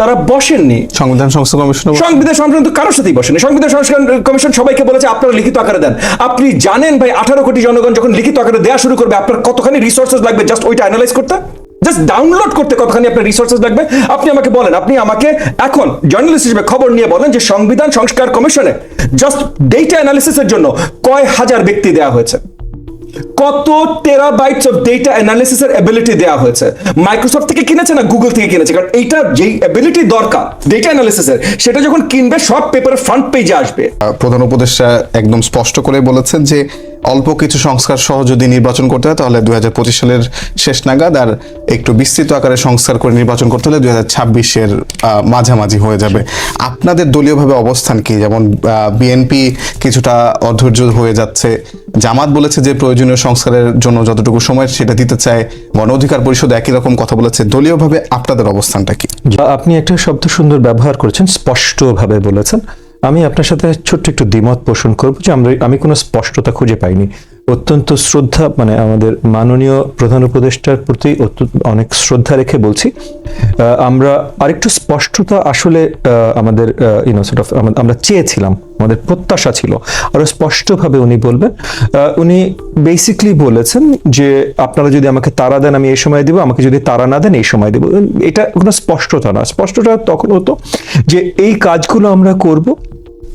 তারা বসেননি। সংবিধান সংস্থা কমিশন সংবিধান সংক্রান্ত কারোর সাথেই বসেনি। সংবিধান সংস্কার কমিশন সবাইকে বলেছে আপনারা লিখিত আকারে দেন। আপনি জানেন ভাই আঠারো কোটি জনগণ যখন লিখিত আকারে দেওয়া শুরু করবে আপনার কতখানি রিসোর্সেস লাগবে? জাস্ট ওইটা অ্যানালাইজ করতে? জাস্ট ডাউনলোড করতে কতখানি আপনার রিসোর্সেস লাগবে? আপনি আমাকে বলেন আপনি আমাকে এখন জার্নালিস্ট হিসেবে খবর নিয়ে বলেন যে সংবিধান সংস্কার কমিশনে জাস্ট ডেটা অ্যানালিসিসের জন্য কয় হাজার ব্যক্তি দেওয়া হয়েছে। কত টেরাবাইটস অফ ডেটা অ্যানালিসিসের এবিলিটি দেওয়া হয়েছে? মাইক্রোসফট থেকে কিনেছে না গুগল থেকে কিনেছে? কারণ এইটা যেই এবিলিটি দরকার ডেটা অ্যানালিসিসের সেটা যখন কিনবে, সব পেপারের ফ্রন্ট পেজে আসবে। প্রধান উপদেষ্টা একদম স্পষ্ট করে বলেছেন যে অল্প কিছু সংস্কার সহ যদি নির্বাচন করতে হয়, তাহলে দু হাজার পঁচিশ সালের শেষ নাগাদ আর একটু বিস্তৃত আকারে সংস্কার করে নির্বাচন করতে হলে দুই হাজার ছাব্বিশের মাঝামাঝি হয়ে যাবে। আপনাদের দলীয়ভাবে অবস্থান কি? যেমন বিএনপি কিছুটা অধৈর্য হয়ে যাচ্ছে। জামাত বলেছে যে প্রয়োজনীয় সংস্কারের জন্য যতটুকু সময় সেটা দিতে চায়। গণ অধিকার পরিষদ একই রকম কথা বলেছে। দলীয়ভাবে আপনাদের অবস্থানটা কি? আপনি একটা শব্দ সুন্দর ব্যবহার করেছেন, স্পষ্টভাবে বলেছেন। আমি আপনার সাথে ছোট্ট একটু দ্বিমত পোষণ করব যে আমরা আমি কোনো স্পষ্টতা খুঁজে পাইনি। অত্যন্ত শ্রদ্ধা মানে আমাদের মাননীয় প্রধান উপদেষ্টার প্রতি অনেক শ্রদ্ধা রেখে বলছি। আমরা আরেকটু স্পষ্টতা আসলে আমাদের ইউনো সর্ট অফ আমরা চেয়েছিলাম, আমাদের প্রত্যাশা ছিল। আরও স্পষ্টভাবে উনি বলবেন উনি বেসিকলি বলেছেন যে আপনারা যদি আমাকে তারা দেন, আমি এই সময় দিব, আমাকে যদি তারা না দেন, এই সময় দেব। এটা কোনো স্পষ্টতা না। স্পষ্টতা তখন হতো যে এই কাজগুলো আমরা করব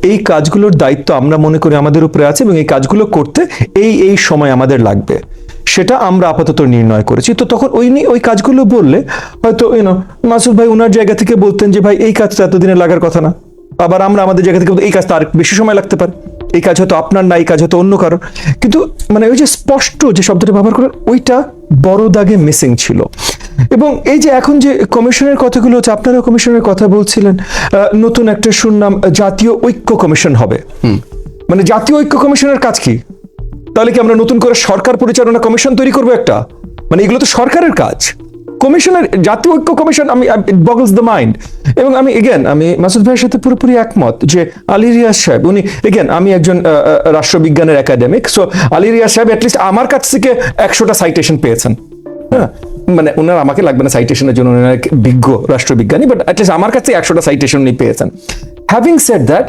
এই কাজগুলোর দায়িত্ব আমরা মনে করি আমাদের উপরে আছে এবং এই কাজগুলো করতে এই এই সময় আমাদের লাগবে। সেটা আমরা আপাতত নির্ণয় করেছি। তো তখন ওই ওই কাজগুলো বললে হয়তো ইউনো মাসুদ ভাই ওনার জায়গা থেকে বলতেন যে, ভাই, এই কাজটা এতদিনে লাগার কথা না। আবার আমরা আমাদের জায়গা থেকে এই কাজটা আর বেশি সময় লাগতে পারে। এই কাজ হয়তো আপনার না এই কাজ হয়তো অন্য কারোর। কিন্তু মানে ওই যে স্পষ্ট যে শব্দটা ব্যবহার করেন ওইটা বড় দাগে মিসিং ছিল। এবং এই যে এখন যে কমিশনের কথাগুলো হচ্ছে আপনারা কমিশনের কথা বলছিলেন আহ, নতুন একটা শুনলাম জাতীয় ঐক্য কমিশন হবে। মানে জাতীয় ঐক্য কমিশনের কাজ কি? তাহলে কি আমরা নতুন করে সরকার পরিচালনা কমিশন তৈরি করব একটা? মানে এগুলো তো সরকারের কাজ। কমিশনের, জাতীয় ঐক্য কমিশন, আমি বগলস দ্য মাইন্ড এবং আমি এগেন আমি মাসুদ ভাইয়ের সাথে পুরোপুরি একমত যে আলী রিয়াজ সাহেব, উনি এগেন আমি একজন রাষ্ট্রবিজ্ঞানের একাডেমিক সো আলী রিয়াজ সাহেব অ্যাটলিস্ট আমার কাছ থেকে একশোটা সাইটেশন পেয়েছেন। হ্যাঁ? মানে ওনার আমাকে লাগবে না সাইটেশনের জন্য ওনার এক বিজ্ঞ রাষ্ট্রবিজ্ঞানী বাট অ্যাটলিস্ট আমার কাছে একশোটা সাইটেশন উনি পেয়েছেন। হ্যাভিং সেড দ্যাট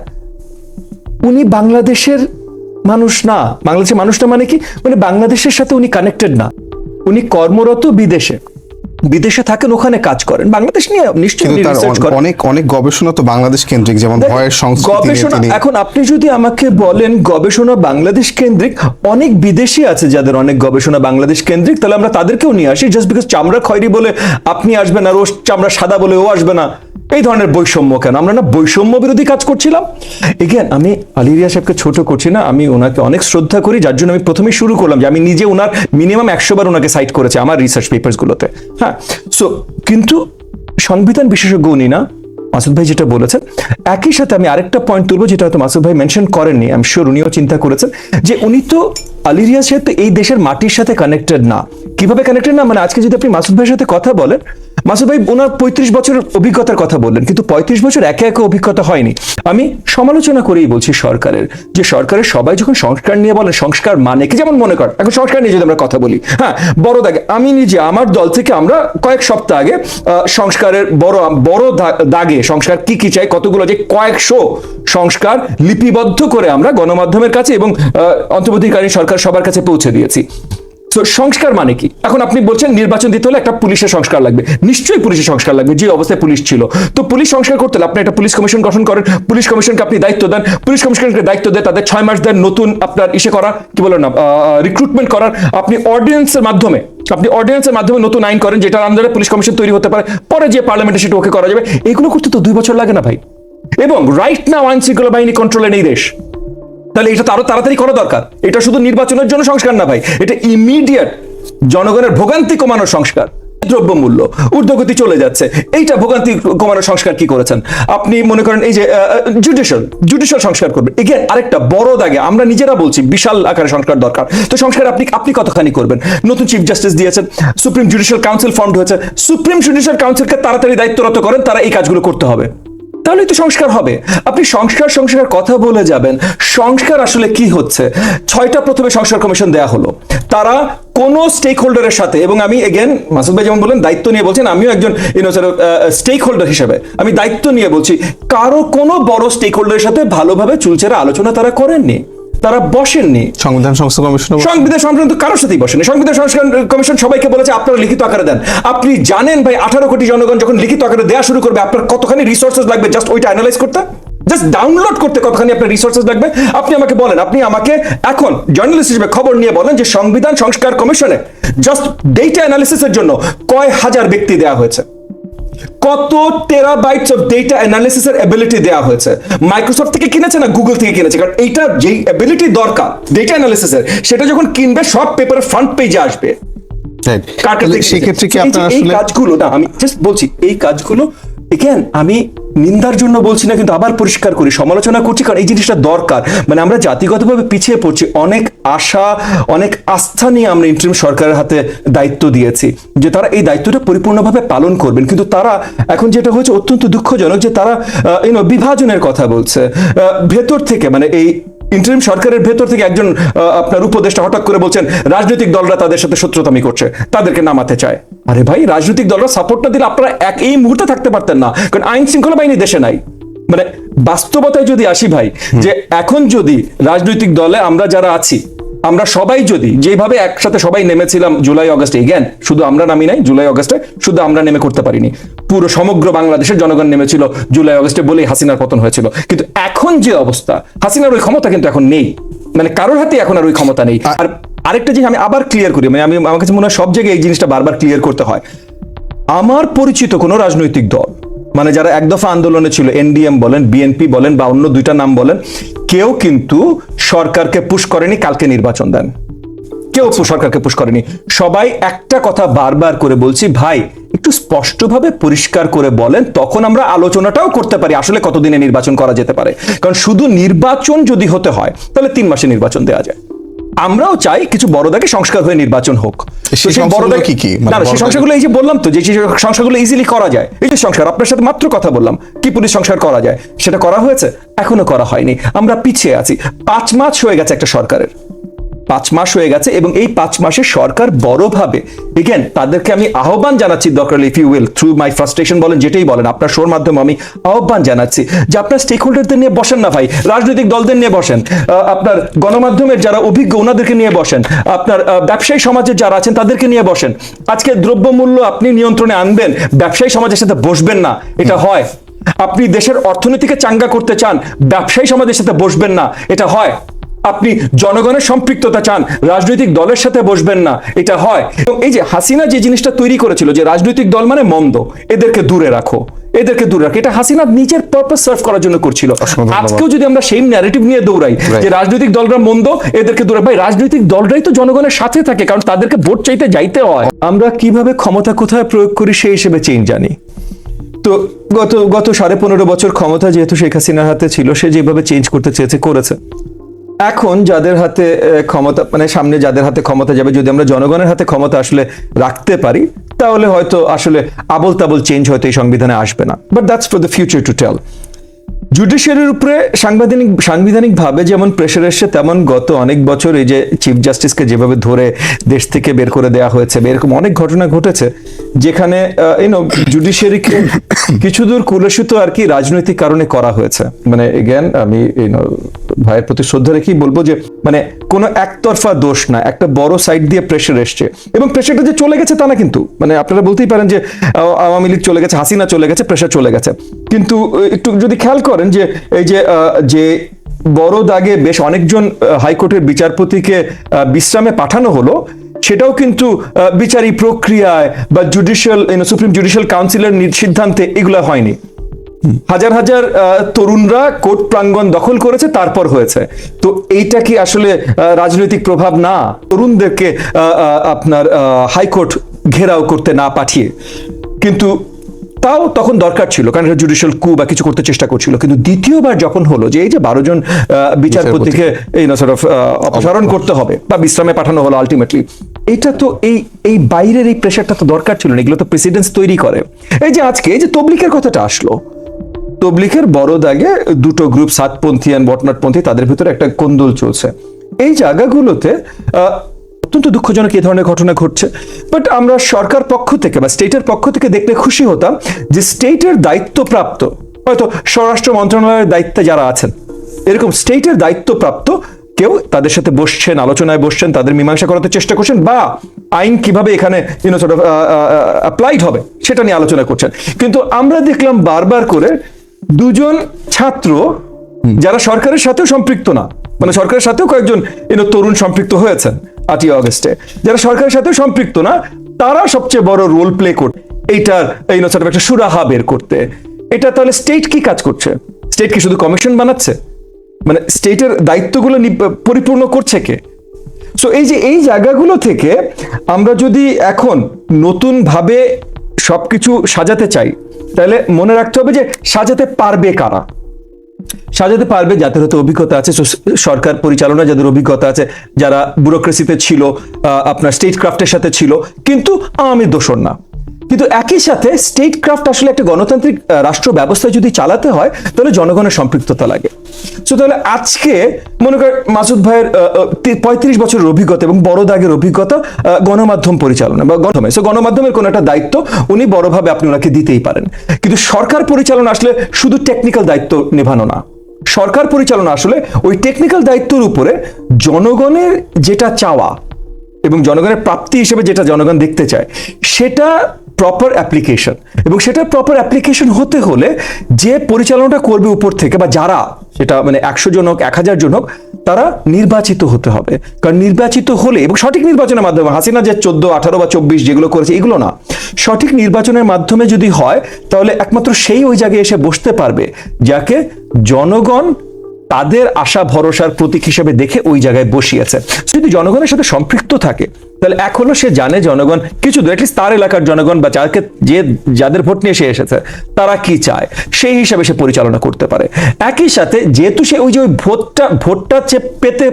উনি বাংলাদেশের মানুষ না। বাংলাদেশের মানুষ না মানে কি? মানে বাংলাদেশের সাথে উনি কানেক্টেড না। উনি কর্মরত বিদেশে। বিদেশে থাকেন ওখানে কাজ করেন। বাংলাদেশ নিয়ে নিশ্চয়ই অনেক অনেক গবেষণা তো বাংলাদেশ কেন্দ্রিক যেমন ভয়ের সংস্কৃতি গবেষণা এখন আপনি যদি আমাকে বলেন গবেষণা বাংলাদেশ কেন্দ্রিক অনেক বিদেশি আছে যাদের অনেক গবেষণা বাংলাদেশ কেন্দ্রিক তাহলে আমরা তাদেরকেও নিয়ে আসি। জাস্ট বিকজ চামড়া খয়রি বলে আপনি আসবেন আর ও চামড়া সাদা বলে ও আসবে না। এই ধরনের বৈষম্য কেন? আমরা না বৈষম্য বিরোধী কাজ করছিলাম। এগেন আমি আলিরিয়া সাহেবকে ছোট করছি না, আমি ওনাকে অনেক শ্রদ্ধা করি, যার জন্য আমি প্রথমে শুরু করলাম যে আমি নিজে ওনার মিনিমাম একশো বার ওনাকে সাইট করেছি আমার রিসার্চ পেপার্স গুলোতে। হ্যাঁ সো কিন্তু সংবিধান বিশেষজ্ঞ উনি না, মাসুদ ভাই যেটা বলেছেন, একই সাথে আমি আরেকটা পয়েন্ট তুলবো, যেটা হয়তো মাসুদ ভাই মেনশন করেননি আমি শিওর উনিও চিন্তা করেছেন, যে উনি তো আলিরিয়া সাহেব তো এই দেশের মাটির সাথে কানেক্টেড না। কীভাবে কানেক্টেড না? মানে আজকে যদি আপনি মাসুদ ভাইয়ের সাথে কথা বলেন, মাসুদ ভাই ওনার পঁয়ত্রিশ বছরের অভিজ্ঞতার কথা বললেন, কিন্তু পঁয়ত্রিশ বছর একে একে অভিজ্ঞতা হয়নি। আমি সমালোচনা করেই বলছি সরকারের, যে সরকারের সবাই যখন সংস্কার নিয়ে বলেন, সংস্কার মানে কি? যেমন মনে কর, এখন সংস্কার নিয়ে যদি আমরা কথা বলি হ্যাঁ বড় দাগে, আমি নিজে, আমার দল থেকে আমরা কয়েক সপ্তাহ আগে সংস্কারের বড় বড় দাগে সংস্কার কি কি চাই, কতগুলো যে কয়েকশো সংস্কার লিপিবদ্ধ করে আমরা গণমাধ্যমের কাছে এবং অন্তর্বর্তীকালীন সরকার সবার কাছে পৌঁছে দিয়েছি। তো সংস্কার মানে কি? এখন আপনি বলছেন নির্বাচন দিতে হলে একটা পুলিশের সংস্কার লাগবে। নিশ্চয়ই পুলিশের সংস্কার লাগবে, যে অবস্থায় পুলিশ ছিল। তো পুলিশ সংস্কার করতে হলে আপনি একটা পুলিশ কমিশন গঠন করেন। পুলিশ কমিশনকে আপনি দায়িত্ব দেন। পুলিশ কমিশনকে দায়িত্ব দেন তাদের ছয় মাস দেন নতুন আপনার ইসে করা, কি বলেন না রিক্রুটমেন্ট করার। আপনি অর্ডিন্যান্সের মাধ্যমে, আপনি অর্ডিন্যান্সের মাধ্যমে নতুন আইন করেন, যেটার আন্ডারে পুলিশ কমিশন তৈরি হতে পারে। পরে যে পার্লামেন্টে সেটা ওকে করা যাবে। এগুলো করতে তো দুই বছর লাগে না ভাই। এবং রাইট নাও আইন শৃঙ্খলা বাহিনী কন্ট্রোলে নেই দেশ। তাহলে এটা তো আরও তাড়াতাড়ি করা দরকার। এটা শুধু নির্বাচনের জন্য সংস্কার না ভাই, এটা ইমিডিয়েট জনগণের ভোগান্তি কমানোর সংস্কার। দ্রব্যমূল্য, ঊর্ধ্বগতি চলে যাচ্ছে। এইটা ভোগান্তি কমানোর সংস্কার কি করেছেন? আপনি মনে করেন এই যে জুডিশিয়াল জুডিশিয়াল সংস্কার করবেন। এগেন আরেকটা বড় দাগে আমরা নিজেরা বলছি বিশাল আকারে সংস্কার দরকার। তো সংস্কার আপনি আপনি কতখানি করবেন? নতুন চিফ জাস্টিস দিয়েছেন সুপ্রিম জুডিশিয়াল কাউন্সিল ফর্ম হয়েছে। সুপ্রিম জুডিশিয়াল কাউন্সিলকে তাড়াতাড়ি দায়িত্বরত করেন, তারা এই কাজগুলো করতে হবে। তাহলে তো সংস্কার হবে। আপনি সংস্কার সংস্কার কথা বলে যাবেন। সংস্কার আসলে কি হচ্ছে? ছয়টা প্রথমে সংস্কার কমিশন দেয়া হলো। তারা কোন স্টেক হোল্ডারের সাথে, এবং আমি এগেন মাসুদ ভাই যেমন বলেন দায়িত্ব নিয়ে বলছেন, আমিও একজন স্টেক হোল্ডার হিসেবে। আমি দায়িত্ব নিয়ে বলছি, কারও কোনো বড় স্টেক হোল্ডারের সাথে ভালোভাবে চুলচেরা আলোচনা তারা করেননি। তারা বসেননি। সংবিধান সংস্কার কমিশন সংবিধান সংশোধন তো কারোর সাথেই বসেনি। সংবিধান সংস্কার কমিশন সবাইকে বলেছে আপনারা লিখিত আকারে দেন। আপনি জানেন ভাই আঠারো কোটি জনগণ যখন লিখিত আকারে দেওয়া শুরু করবে আপনার কতখানি রিসোর্সেস লাগবে? জাস্ট ওইটা অ্যানালাইজ করতে? জাস্ট ডাউনলোড করতে কতখানি আপনার রিসোর্সেস লাগবে? আপনি আমাকে বলেন আপনি আমাকে এখন জার্নালিস্ট হিসেবে খবর নিয়ে বলেন যে সংবিধান সংস্কার কমিশনে জাস্ট ডেটা অ্যানালিসিসের জন্য কয় হাজার ব্যক্তি দেওয়া হয়েছে। কত টেরাবাইটস অফ ডেটা অ্যানালিসিস এর এবিলিটি দেওয়া হয়েছে? মাইক্রোসফট থেকে কিনেছে না গুগল থেকে কিনেছে? কারণ এইটা যেই এবিলিটি দরকার ডেটা অ্যানালিসিস এর সেটা যখন কিনবে সব পেপারের ফ্রন্ট পেজে আসবে। থেকে সেক্ষেত্রে কি আপনার এই আসলে কাজগুলো না আমি জাস্ট বলছি এই কাজগুলো এগেন আমি নিন্দার জন্য বলছি না, কিন্তু আবার পরিষ্কার করি, সমালোচনা করছি, কারণ এই জিনিসটা দরকার। মানে আমরা জাতিগতভাবে পিছিয়ে পড়ছি, অনেক আশা, অনেক আস্থা নিয়ে আমরা ইন্টারিম সরকারের হাতে দায়িত্ব দিয়েছি, যে তারা এই দায়িত্বটা পরিপূর্ণভাবে পালন করবেন। কিন্তু তারা, এখন যেটা হয়েছে অত্যন্ত দুঃখজনক, যে তারা ইউনো বিভাজনের কথা বলছে। ভেতর থেকে মানে এই ইন্টারিম সরকারের ভেতর থেকে একজন আপনার উপদেষ্টা হঠাৎ করে বলছেন রাজনৈতিক দলরা তাদের সাথে শত্রুতামি করছে তাদেরকে নামাতে চায়। আরে ভাই রাজনৈতিক দলরা সাপোর্ট না দিলে আপনারা এক এই মুহূর্তে থাকতে পারতেন না কারণ আইন শৃঙ্খলা বাহিনী দেশে নাই। মানে বাস্তবতায় যদি আসি ভাই যে এখন যদি রাজনৈতিক দলে আমরা যারা আছি আমরা সবাই যদি যেভাবে একসাথে সবাই নেমেছিলাম জুলাই, অগস্টে এগেন শুধু আমরা নামি নাই, জুলাই, অগস্টে শুধু আমরা নেমে করতে পারিনি। পুরো সমগ্র বাংলাদেশের জনগণ নেমেছিল জুলাই, অগস্টে বলেই হাসিনার পতন হয়েছিল। কিন্তু এখন যে অবস্থা, হাসিনার ওই ক্ষমতা কিন্তু এখন নেই। মানে কারোর হাতে এখন আর ওই ক্ষমতা নেই। আর আরেকটা জিনিস আমি আবার ক্লিয়ার করি মানে আমি, আমার কাছে মনে হয় সব জায়গায় এই জিনিসটা বারবার ক্লিয়ার করতে হয়। আমার পরিচিত কোনো রাজনৈতিক দল মানে যারা এক দফা আন্দোলনে ছিল, এনডিএম বলেন, বিএনপি বলেন বা অন্য দুইটা নাম বলেন, কেউ কিন্তু সরকারকে পুশ করেনি, কালকে নির্বাচন দেন। কেউ সরকারকে পুশ করেনি। সবাই একটা কথা বারবার করে বলছি, ভাই, একটু স্পষ্টভাবে পরিষ্কার করে বলেন, তখন আমরা আলোচনাটাও করতে পারি, আসলে কতদিনে নির্বাচন করা যেতে পারে। কারণ শুধু নির্বাচন যদি হতে হয়, তাহলে তিন মাসে নির্বাচন দেওয়া যায়। আমরাও চাই কিছু বড় দাগে সংস্কার হয়ে নির্বাচন হোক। সংস্কারগুলো কি কি? মানে না সেই সংস্কারগুলো এই যে বললাম তো যে যে সংস্কারগুলো ইজিলি করা যায়। এই যে সংস্কার আপনার সাথে মাত্র কথা বললাম কি পুলিশ সংস্কার করা যায়? সেটা করা হয়েছে? এখনও করা হয়নি। আমরা পিছিয়ে আছি। পাঁচ মাস হয়ে গেছে একটা সরকারের। পাঁচ মাস হয়ে গেছে এবং এই পাঁচ মাসে সরকার বড়ভাবে এগেন তাদেরকে আমি আহ্বান জানাচ্ছি দরকার if you will through my frustration বলেন, যেটাই বলেন, আপনার শোর মাধ্যমে আমি আহ্বান জানাচ্ছি যে আপনার স্টেক হোল্ডারদের নিয়ে বসেন না ভাই, রাজনৈতিক দলদের নিয়ে বসেন আপনার গণমাধ্যমের যারা অভিজ্ঞ, ওনাদেরকে নিয়ে বসেন, আপনার ব্যবসায়ী সমাজের যারা আছেন, তাদেরকে নিয়ে বসেন। আজকে দ্রব্যমূল্য আপনি নিয়ন্ত্রণে আনবেন, ব্যবসায়ী সমাজের সাথে বসবেন না, এটা হয়। আপনি দেশের অর্থনীতিকে চাঙ্গা করতে চান, ব্যবসায়ী সমাজের সাথে বসবেন না, এটা হয়। আপনি জনগণের সম্পৃক্ততা চান রাজনৈতিক দলের সাথে বসবেন না এটা হয়। এবং এই যে হাসিনা যে জিনিসটা তৈরি করেছিল যে রাজনৈতিক দল মানে মন্দ এদেরকে দূরে রাখো এদেরকে দূরে রাখো। এটা হাসিনা নিজের পারপাস সার্ভ করার জন্য করছিল। আজকেও যদি আমরা সেই ন্যারেটিভ নিয়ে দৌড়াই যে রাজনৈতিক দলরা মন্দ এদেরকে দূরে ভাই রাজনৈতিক দলরাই তো জনগণের সাথে থাকে কারণ তাদেরকে ভোট চাইতে যাইতে হয়। আমরা কীভাবে ক্ষমতা কোথায় প্রয়োগ করি সেই হিসেবে চেঞ্জ জানি। তো গত গত সাড়ে পনেরো বছর ক্ষমতা যেহেতু শেখ হাসিনার হাতে ছিল সে যেভাবে চেঞ্জ করতে চেয়েছে করেছে। এখন যাদের হাতে ক্ষমতা মানে সামনে যাদের হাতে ক্ষমতা যাবে, যদি আমরা জনগণের হাতে ক্ষমতা আসলে রাখতে পারি, তাহলে হয়তো আসলে আবল তাবল চেঞ্জ হয়তো এই সংবিধানে আসবে না। But that's for the future to tell জুডিশিয়ারির উপরে সাংবিধানিক সাংবিধানিক ভাবে যেমন প্রেশার এসছে, তেমন গত অনেক বছর এই যে চিফ জাস্টিসকে যেভাবে ধরে দেশ থেকে বের করে দেওয়া হয়েছে এরকম অনেক ঘটনা ঘটেছে, যেখানে ইউনো জুডিশিয়ারিকে কিছু দূর কুলসিত আর কি রাজনৈতিক কারণে করা হয়েছে। মানে এগেন আমি ইউনো ভাইয়ের প্রতি শ্রদ্ধা রেখেই বলব যে মানে কোনো একতরফা দোষ না, একটা বড় সাইড দিয়ে প্রেশার এসছে। এবং প্রেশারটা যে চলে গেছে তা না কিন্তু। মানে আপনারা বলতেই পারেন যে আওয়ামী লীগ চলে গেছে, হাসিনা চলে গেছে প্রেশার চলে গেছে। কিন্তু একটু যদি খেয়াল করেন যে এই যে যে বড় দাগে বেশ অনেকজন হাইকোর্টের বিচারপতিকে বিশ্রামে পাঠানো হলো সেটাও কিন্তু আহ, বিচারিক প্রক্রিয়ায় বা জুডিশিয়াল সুপ্রিম জুডিশিয়াল কাউন্সিলের সিদ্ধান্তে এগুলো হয়নি। হাজার হাজার তরুণরা কোর্ট প্রাঙ্গণ দখল করেছে তারপর হয়েছে। তো এইটা কি আসলে রাজনৈতিক প্রভাব? না। তরুণদেরকে আপনার হাইকোর্ট ঘেরাও করতে না পাঠিয়ে। কিন্তু তাও তখন দরকার ছিল কারণ এটা জুডিশিয়াল কু বা কিছু করতে চেষ্টা করছিল। কিন্তু দ্বিতীয়বার যখন হলো যে এই যে বারো জন বিচারপতিকে এই না সর্ট অফ অপসারণ করতে হবে বা বিশ্রামে পাঠানো হলো আলটিমেটলি এটা তো এই এই বাইরের এই প্রেশারটা তো দরকার ছিল না এগুলো তো প্রেসিডেন্স তৈরি করে। এই যে আজকে এই যে তবলিকের কথাটা আসলো তবলিকের বড় দাগে দুটো গ্রুপ সাতপন্থী অ্যান্ড বটনাটপন্থী তাদের ভিতরে একটা কোন্দল চলছে। এই জায়গাগুলোতে আহ, অত্যন্ত দুঃখজনক এই ধরনের ঘটনা ঘটছে। বাট আমরা সরকার পক্ষ থেকে বা স্টেটের পক্ষ থেকে দেখলে খুশি হতাম যে স্টেটের দায়িত্বপ্রাপ্ত হয়তো স্বরাষ্ট্র মন্ত্রণালয়ের দায়িত্বে যারা আছেন এরকম স্টেটের দায়িত্বপ্রাপ্ত কেউ তাদের সাথে বসছেন আলোচনায় বসছেন তাদের মীমাংসা করাতে চেষ্টা করছেন বা আইন কীভাবে এখানে ইউনো সর্ট অফ অ্যাপ্লাইড হবে সেটা নিয়ে আলোচনা করছেন। কিন্তু আমরা দেখলাম বারবার করে দুজন ছাত্র যারা সরকারের সাথেও সম্পৃক্ত না মানে সরকারের সাথেও কয়েকজন ইউনো তরুণ সম্পৃক্ত হয়েছেন। আটই অগস্টে যারা সরকারের সাথে সম্পৃক্ত না, তারা সবচেয়ে বড় রোল প্লে করতে এইটার সর্ট অফ একটা সুরাহা বের করতে। এটা তাহলে স্টেট কি কাজ করছে? স্টেট কি শুধু কমিশন বানাচ্ছে? মানে স্টেটের দায়িত্বগুলো পরিপূর্ণ করছে কে? সো এই যে এই জায়গাগুলো থেকে আমরা যদি এখন নতুন ভাবে সবকিছু সাজাতে চাই, তাহলে মনে রাখতে হবে যে সাজাতে পারবে কারা? সাজাতে পারবে যাদের হয়তো অভিজ্ঞতা আছে। সরকার পরিচালনা যাদের অভিজ্ঞতা আছে, যারা ব্যুরোক্রেসিতে ছিল আপনার স্টেট ক্রাফটের সাথে ছিল, কিন্তু আমি দোষর না। কিন্তু একই সাথে স্টেট ক্রাফট আসলে একটা গণতান্ত্রিক রাষ্ট্র ব্যবস্থা যদি চালাতে হয়, তাহলে জনগণের সম্পৃক্ততা লাগে। সো তাহলে আজকে মনে কর, মাসুদ ভাইয়ের পঁয়ত্রিশ বছরের অভিজ্ঞতা এবং বড় দাগের অভিজ্ঞতা গণমাধ্যম পরিচালনা বা গণমাধ্যমে। সো গণমাধ্যমের কোনো একটা দায়িত্ব উনি বড়ভাবে আপনি ওনাকে দিতেই পারেন। কিন্তু সরকার পরিচালনা আসলে শুধু টেকনিক্যাল দায়িত্ব নেভানো না। সরকার পরিচালনা আসলে ওই টেকনিক্যাল দায়িত্বের উপরে জনগণের যেটা চাওয়া এবং জনগণের প্রাপ্তি হিসেবে যেটা জনগণ দেখতে চায়, সেটা প্রপার অ্যাপ্লিকেশন এবং সেটা প্রপার অ্যাপ্লিকেশন হতে হলে যে পরিচালনাটা করবে উপর থেকে বা যারা সেটা মানে একশো জন হোক, এক হাজার জন হোক, তারা নির্বাচিত হতে হবে। কারণ নির্বাচিত হলে এবং সঠিক নির্বাচনের মাধ্যমে, হাসিনা যে চোদ্দ, আঠারো বা চব্বিশ যেগুলো করেছে, এগুলো না। সঠিক নির্বাচনের মাধ্যমে যদি হয়, তাহলে একমাত্র সেই ওই জায়গায় এসে বসতে পারবে, যাকে জনগণ তাদের আশা, ভরসার প্রতীক হিসেবে দেখে ওই জায়গায় বসিয়েছে। যদি জনগণের সাথে সম্পৃক্ত থাকে, তাহলে এখনও সে জানে জনগণ কিছু তার এলাকার জনগণ বা যাকে, যে, যাদের ভোট নিয়ে সে এসেছে, তারা কি চায়? সেই হিসাবে সে পরিচালনা করতে পারে। একই সাথে যেহেতু সে ওই যে ওই ভোটটা ভোটটা যে পেতে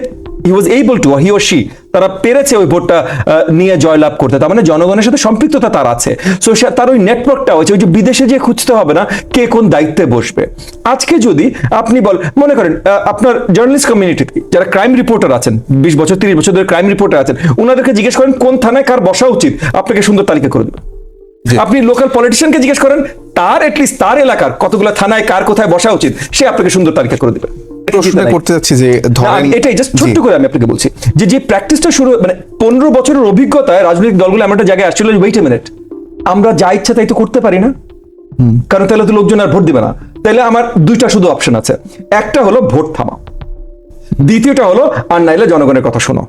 he was able to he O she তারা পেরেছে ওই ভোটটা আহ, নিয়ে জয়লাভ করতে। তার মানে জনগণের সাথে সম্পৃক্ততা তার আছে। সো তার ওই নেটওয়ার্কটা হচ্ছে ওই যে বিদেশে যে খুঁজতে হবে না কে কোন দায়িত্বে বসবে। আজকে যদি আপনি বল মনে করেন আপনার জার্নালিস্ট কমিউনিটি যারা ক্রাইম রিপোর্টার আছেন বিশ বছর তিরিশ বছর ধরে ক্রাইম রিপোর্টার আছেন ওনাদেরকে জিজ্ঞেস করেন কোন থানায় কার বসা উচিত আপনাকে সুন্দর তালিকা করে দেবে। আপনি লোকাল পলিটিশিয়ানকে জিজ্ঞেস করেন তার এটলিস্ট তার এলাকার কতগুলো থানায় কার কোথায় বসা উচিত সে আপনাকে সুন্দর তালিকা করে দেবে। প্রশ্ন করতে যাচ্ছি যে ধরেন এটাই জাস্ট ছোট্ট করে আমি আপনাকে বলছি যে যে প্র্যাকটিসটা শুরু মানে পনেরো বছরের অভিজ্ঞতায় রাজনৈতিক দলগুলো এমন একটা জায়গায় আসছিল ওয়েট এ মিনিট আমরা যা ইচ্ছা তাই তো করতে পারি না? কারণ তাহলে তো লোকজন আর ভোট দিবে না। তাহলে আমার দুইটা শুধু অপশন আছে। একটা হলো ভোট থামা। দ্বিতীয়টা হলো আর নাইলে জনগণের কথা শোনো।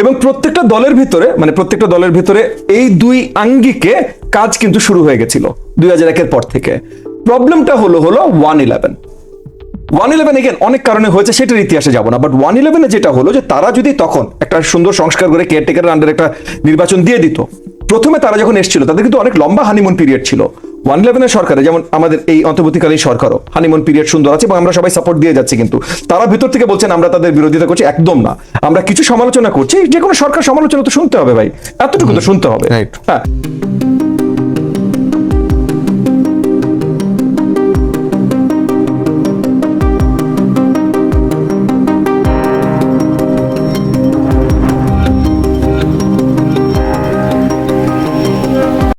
এবং প্রত্যেকটা দলের ভিতরে মানে প্রত্যেকটা দলের ভিতরে এই দুই আঙ্গিকে কাজ কিন্তু শুরু হয়ে গেছিল দুই হাজার একের পর থেকে। প্রবলেমটা হলো হলো one eleven one eleven again অনেক কারণে হয়েছে সেটার ইতিহাসে যাব না বাট ওয়ান ইলেভেনে যেটা হলো যে তারা যদি তখন একটা সুন্দর সংস্কার করে কেয়ারটেকারের আন্ডার একটা নির্বাচন দিয়ে দিত প্রথমে তারা যখন এসেছিল তাদের কিন্তু অনেক লম্বা হানিমুন পিরিয়ড ছিল। ওয়ান ইলেভেনের সরকারে যেমন আমাদের এই অন্তর্বর্তীকালীন সরকারও হানিমুন পিরিয়ড সুন্দর আছে এবং আমরা সবাই সাপোর্ট দিয়ে যাচ্ছি কিন্তু তারা ভিতর থেকে বলছেন আমরা তাদের বিরোধিতা করছি একদম না। আমরা কিছু সমালোচনা করছি যে কোনো সরকার সমালোচনা তো শুনতে হবে ভাই এতটুকু তো শুনতে হবে. হ্যাঁ।